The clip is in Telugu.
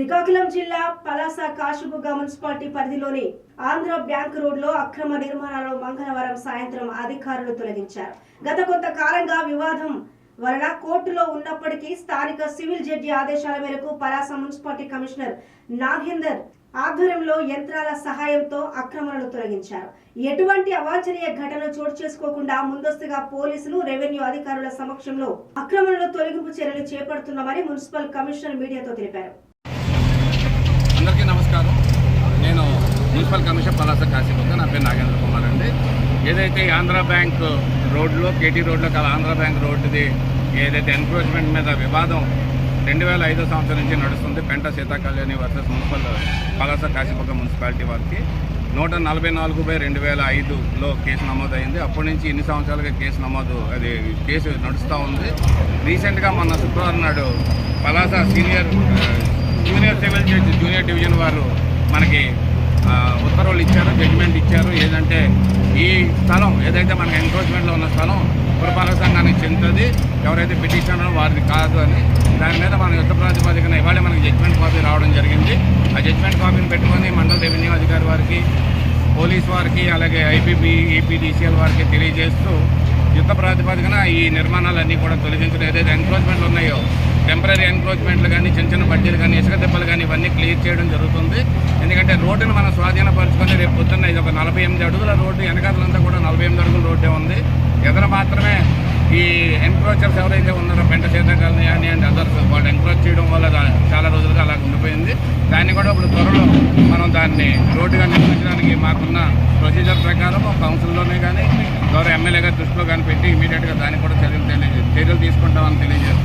శ్రీకాకుళం జిల్లా పలాస కాశుబుగ్గ మున్సిపాలిటీ పరిధిలోని ఆంధ్ర బ్యాంక్ రోడ్లో అక్రమ నిర్మాణాలను మంగళవారం సాయంత్రం అధికారులు తొలగించారు. గత కొంతకాలంగా వివాదం వలన కోర్టులో ఉన్నప్పటికీ స్థానిక సివిల్ జడ్జి ఆదేశాల మేరకు పలాస మున్సిపాలిటీ కమిషనర్ నాగేందర్ ఆధ్వర్యంలో యంత్రాల సహాయంతో అక్రమాలను తొలగించారు. ఎటువంటి అవాంఛనీయ ఘటనలు చోటు చేసుకోకుండా ముందస్తుగా పోలీసులు రెవెన్యూ అధికారుల సమక్షంలో అక్రమాలను తొలగింపు చర్యలు చేపడుతున్నామని మున్సిపల్ కమిషనర్ మీడియాతో తెలిపారు. అందరికీ నమస్కారం. నేను మున్సిపల్ కమిషన్ పలాస కాశీపక్క నా పేరు నాగేంద్ర కుమార్ అండి. ఏదైతే ఆంధ్ర బ్యాంక్ రోడ్లో కేటీ రోడ్లో కల ఆంధ్ర బ్యాంక్ రోడ్డుది ఏదైతే ఎన్క్రోచ్మెంట్ మీద వివాదం రెండు వేల ఐదో సంవత్సరం నుంచి నడుస్తుంది Penta Seethakalyani versus municipal Palasa Kasibugga municipality వారికి నూట నలభై నాలుగు బై రెండు వేల ఐదులో కేసు నమోదైంది. అప్పటి నుంచి ఇన్ని సంవత్సరాలుగా కేసు నమోదు అది కేసు నడుస్తూ ఉంది. రీసెంట్గా మొన్న శుక్రవారం నాడు Palasa senior junior civil judge junior division వారు మనకి ఉత్తర్వులు ఇచ్చారు జడ్జిమెంట్ ఇచ్చారు. ఏదంటే ఈ స్థలం ఏదైతే మనకి ఎంక్రోచ్మెంట్లో ఉన్న స్థలం పురపాలక సంఘానికి చెందుతుంది. ఎవరైతే పిటిషన్ వారిది కాదు అని. దాని మీద మన యుద్ధ ప్రాతిపదికన ఇవాళ మనకి జడ్జిమెంట్ కాపీ రావడం జరిగింది. ఆ జడ్జిమెంట్ కాపీని పెట్టుకొని మండల రెవెన్యూ అధికారి వారికి పోలీస్ వారికి అలాగే ఐపీపీ ఏపీడీసీఎల్ వారికి తెలియజేస్తూ యుద్ధ ప్రాతిపదికన ఈ నిర్మాణాలన్నీ కూడా తొలగించడం ఏదైతే ఎన్క్రోచ్మెంట్లు ఉన్నాయో టెంపరీ ఎన్క్రోచ్మెంట్లు కానీ చిన్న చిన్న బడ్జీలు కానీ ఇసుక దెబ్బలు కానీ ఇవన్నీ క్లియర్ చేయడం జరుగుతుంది. ఎందుకంటే రోడ్డును మనం స్వాధీనపరచుకొని రేపు పొద్దున్న ఇది ఒక నలభై ఎనిమిది అడుగుల రోడ్డు వెనకాతలంతా కూడా నలభై ఎనిమిది అడుగుల రోడ్డే ఉంది. ఎదురు మాత్రమే ఈ ఎన్క్రోచర్స్ ఎవరైతే ఉన్నారో పెంట చేతకాలని అని అండ్ అదర్స్ వాళ్ళు ఎంక్రోచ్ చేయడం వల్ల చాలా రోజులుగా అలా ఉండిపోయింది. దాన్ని కూడా ఇప్పుడు త్వరలో మనం దాన్ని రోడ్డుగా నిర్మించడానికి మాకున్న ప్రొసీజర్ ప్రకారం కౌన్సిల్లోనే కానీ గౌరవ ఎమ్మెల్యేగా దృష్టిలో కానీ పెట్టి ఇమీడియట్గా దాన్ని కూడా చర్యలు తెలియజే చర్యలు తీసుకుంటామని తెలియజేస్తాం